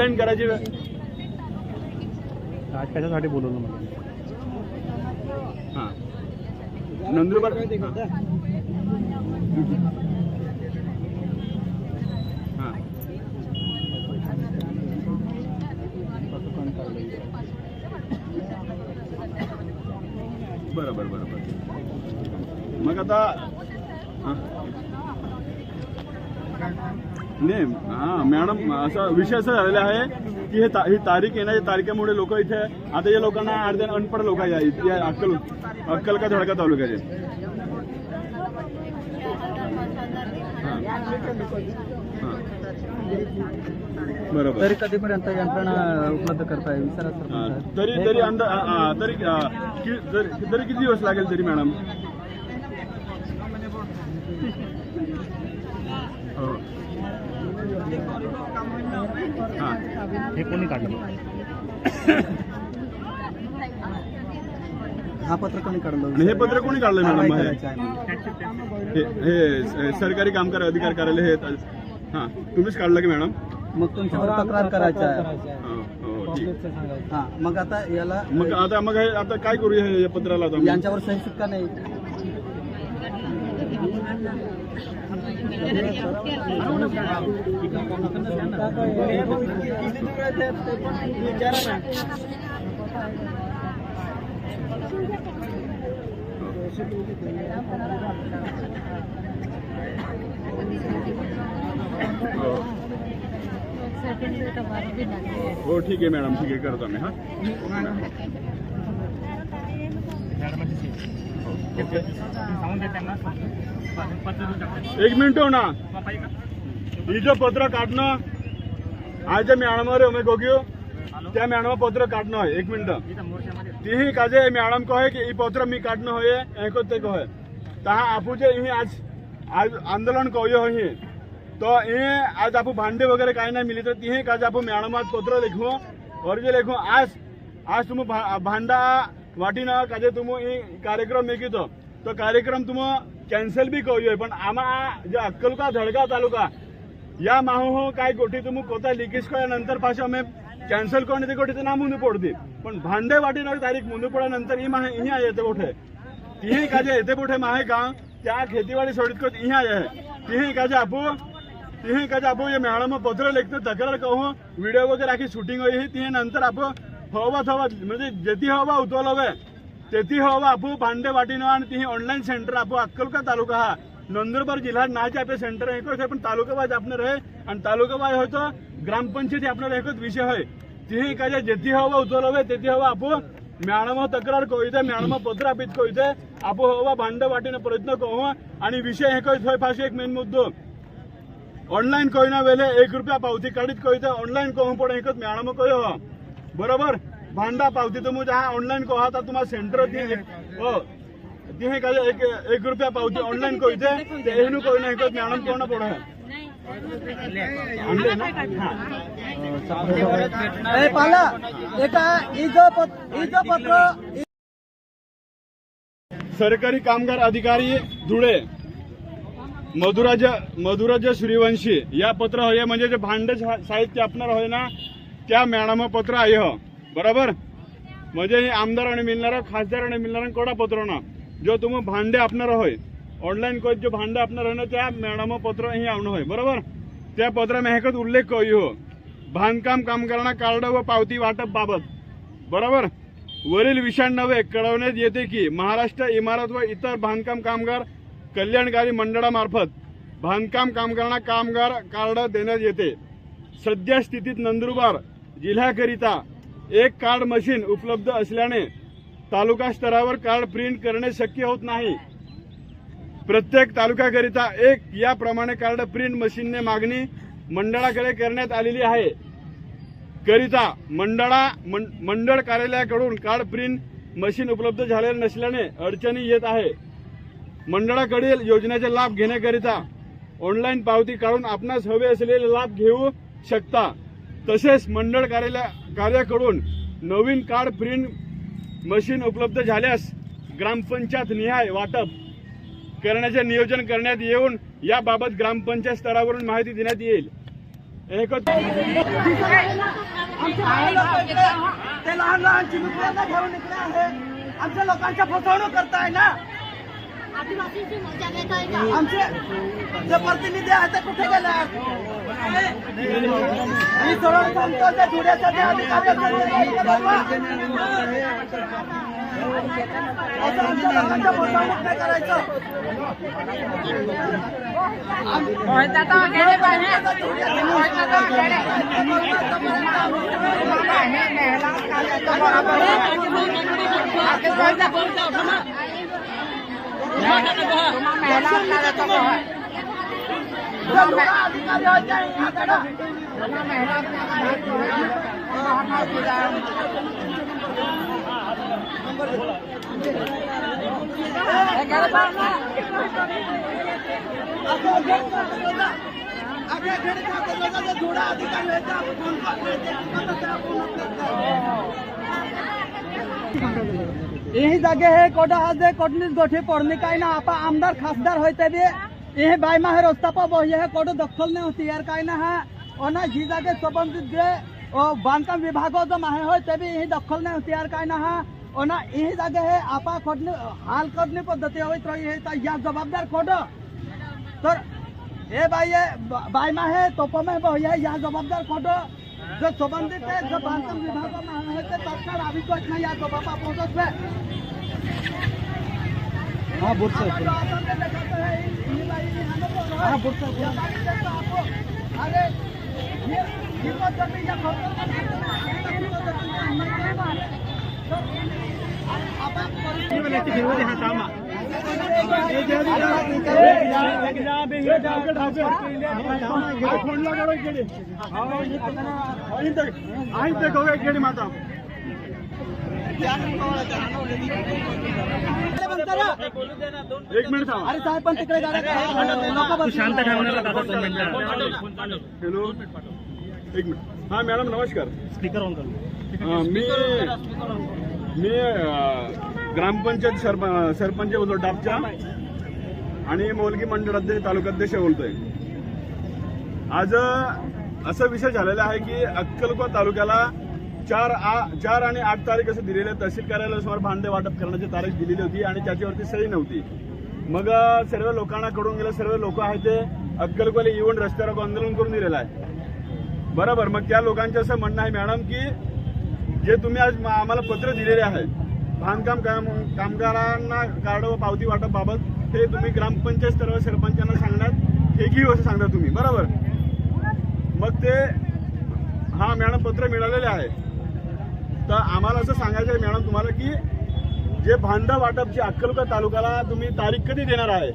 Online करायची आज कशासाठी बोलवलं मला? हां. नंदुरबार हां. बरोबर बरोबर मग आता हां. नाही हां मॅडम असा विषय असा झालेला आहे की हे ता- ही तारीख येण्याच्या तारखेमुळे लोक इथे आता या लोकांना अर्धे अनपढ लोक या अक्कल अक्कल का धडका तालुक्याचे. बरोबर. तरी कधीपर्यंत यंत्रणा उपलब्ध तरी तरी अंदा तरी तरी किती दिवस लागेल तरी मॅडम? हा हे कोणी काढलं? हा पत्र कोणी काढलं? हे पत्र कोणी काढलं मॅडम? हे. हे- हे सरकारी कामगार अधिकार कार्यालय हे हा तुम्हीच काढलं की मॅडम? मग तुमच्यावर तक्रार करायची आहे. हा, हो ठीक. हा मग आता याला मग आता मग हे आता काय करूया हे या पत्राला यांच्यावर सही शिक्का नाही. हो. हो ठीक आहे मॅडम ठीक आहे करतो मी हा एक मिनिट हो ना। हिचं पत्र काढणं आज जे मॅडम रे मैं गोगियो त्या मॅडम पत्र काढणं आहे एक मिनिट। तीही काजे मॅडम की ई पत्र मी काढणं होय एको ते कहे। तहा आपू जे ही आज आज आंदोलन कहो ही। तो ये आज आपू भांडे वगैरे काही नाही मिली तर तीही काजे आपू मॅडम पत्र लिखू और जे लिखू आज आज तुम વાટીના કાજે તમે એ કાર્યક્રમ મેકી તો તો કાર્યક્રમ તમે કેન્સલ બી કહ્યું હોય પણ આમાં આ જે અક્કલકા ધડકા તાલુકા या माहो काय गोठी तुम्ही कोता लिकेज कळ्या नंतर पाशा आम्ही कॅन्सल करणे ते गोठी ते ना मुंदू पडते पण भांडे वाटीना तारीख मुंदू पडा नंतर ही माहे इहा येते गोठे तिही काजे येते गोठे माहे का त्या खेतीवाडी सोडित करत इहा ये तिही काजे आपू तिही काजे आपू ये मेहळामा पत्र लेखते तक्रार कहू व्हिडिओ वगैरे आखी शूटिंग होई तिही नंतर आपू हवा थवा म्हणजे जेथी हवा उतवलवे तेथी हवा आपू भांडे वाटीनं आणि ती ऑनलाईन सेंटर आपू अक्कलका तालुका हा. नंदुरबार जिल्हा नाचे आपले सेंटर एकच पण तालुका वाईज आपणार आहे आणि तालुका वाईज होतो ग्रामपंचायती आपणार एकच विषय होय. तिही एखाद्या जेथी हवा उचलवे तेथी हवा आपू मॅडम तक्रार कोयते मॅडम पत्र आपीत कोयते आपू हवा भांड वाटीनं प्रयत्न करू आणि विषय एकच होय फाशी एक मेन मुद्दो. ऑनलाईन कोयना वेले एक रुपया पावती काढीत कळीते ऑनलाईन कहू पण एकच मॅडम कळ हो बरोबर? भांडा पावती. तुम्ही जहा ऑनलाईन कहा तर तुम्हाला सेंटर ती हो. हे काय एक एक रुपया पावती ऑनलाईन कळीते ते एहनु कळीना एकच मॅडम कोण पडे हा. पाला एका इजो पत्र सरकारी कामगार अधिकारी धुळे. मधुराज मधुराज सूर्यवंशी या पत्र होय म्हणजे जे भांडे साहित्य आपणार होय ना त्या मॅडम पत्र आहे हो. बरोबर? म्हणजे हे आमदार आणि मिळणार खासदार आणि मिळणार कोणा पत्र ना जो तुम्ही भांडे आपणार होय. ऑनलाईन कोच जो भांडे आपणार होय ना त्या मॅडम पत्र हे आवणं होय. बरोबर? त्या पत्र मेहकत उल्लेख करी हो. बांधकाम कामगारांना कार्ड व पावती वाटप बाबत. बरोबर? वरील विषाण नव्हे कळवण्यात येते की महाराष्ट्र इमारत व इतर बांधकाम कामगार कल्याणकारी मंडळामार्फत बांधकाम कामगारांना कामगार कार्ड देण्यात येते. सध्या स्थितीत नंदुरबार जिल्ह्याकरिता एक कार्ड मशीन उपलब्ध असल्याने तालुका स्तरावर कार्ड प्रिंट करणे शक्य होत नाही. प्रत्येक तालुक्याकरिता एक याप्रमाणे कार्ड प्रिंट मशीनने मागणी मंडळाकडे करण्यात आलेली आहे. करिता मंडळा मंडळ कार्यालयाकडून कार्ड प्रिंट मशीन उपलब्ध झालेले नसल्याने अडचणी येत आहे. मंडळाकडील योजनेचा लाभ घेण्याकरिता ऑनलाईन पावती काढून आपणास हवे असलेले लाभ घेऊ शकता. तसेच मंडळ कार्यालय कार्याकडून नवीन कार्ड प्रिंट मशीन उपलब्ध झाल्यास ग्रामपंचायत निहाय वाटप करण्याचे नियोजन करण्यात येऊन याबाबत ग्रामपंचायत स्तरावरून माहिती देण्यात येईल. ते लहान लहान चिमुकल्यांना घेऊन इकडे आहे आमच्या लोकांच्या फसवणूक करताय ना? आमचे जे प्रतिनिधी आहेत ते कुठे गेले मी सरळ सांगतो ते धुळ्याच्या ते अधिकारी आहेत, ते इकडे बोलवा. असं आमच्या लोकांच्या फसवणूक नाही करायचं जे धुळा अधिकारी आहेत ते इकडे. आगे घेत जातो ना. आगे घेत जातो ना, जे धुळा अधिकारी आहेत ते आपण फोन करतो, ते आपण ते आपण आपल्याला यही जगह है कोडा आज कोटनीस गोठी पड़ने का ना आपा आमदार खासदार होते भी यही बाईमा है रास्ता पर वो है कोडो दखल नहीं होती यार का ना है। और ना जी जगह संबंधित जे और बांधकाम विभागों जो माहे होते भी यही दखल नहीं होती यार का ना है। और ना यही जगह है आपा कोटनी हाल करने पद्धति होती रही है तो या जवाबदार कोडो। तर हे बाई बाईमा है तोपा में वो है या जवाबदार कोडो। जो संबंधित है जो बांधकाम विभागों में है ते तत्काळ अभिकट नाही या बाबा पोहोचत है हाँ बुट से हाँ बुट से अरे ये ये तो जमीन या माता एक मिनिट. अरे साहेब पण तिकडे शांत हॅलो एक मिनिट हा मॅडम नमस्कार. स्पीकर ऑन अं, मी मी ग्रामपंचायत सरप सरपंच बोलतो डाबच्या आणि मोलगी मंडळाध्यक्ष तालुकाध्यक्ष बोलतोय. आज असा विषय झालेला आहे की अक्कलकोट तालुक्याला चार आ चार आणि आठ तारीख असं दिलेलं आहे. तहसील कार्यालयासमोर भांडे वाटप करण्याची तारीख दिलेली होती आणि त्याच्यावरती सही नव्हती. मग सर्व लोकांना कडून गेलं सर्व लोक आहेत ते अक्कलकोला येऊन रस्त्यावर आंदोलन करून दिलेलं आहे. बरोबर मग त्या लोकांचं असं म्हणणं आहे मॅडम की जे तुम्ही आज आम्हाला पत्र दिलेले आहे बांधकाम काम कामगारांना कार्ड व पावती वाटपबाबत ते तुम्ही ग्रामपंचायत स्तरावर सरपंचांना सांगण्यात हे घेऊ असं सांगता तुम्ही. बरोबर? मग ते हा मॅडम पत्र मिळालेले आहे तर आम्हाला असं सांगायचं आहे मॅडम तुम्हाला की जे भांड वाटप जे अक्कलकोट तालुक्याला तुम्ही तारीख कधी देणार आहे?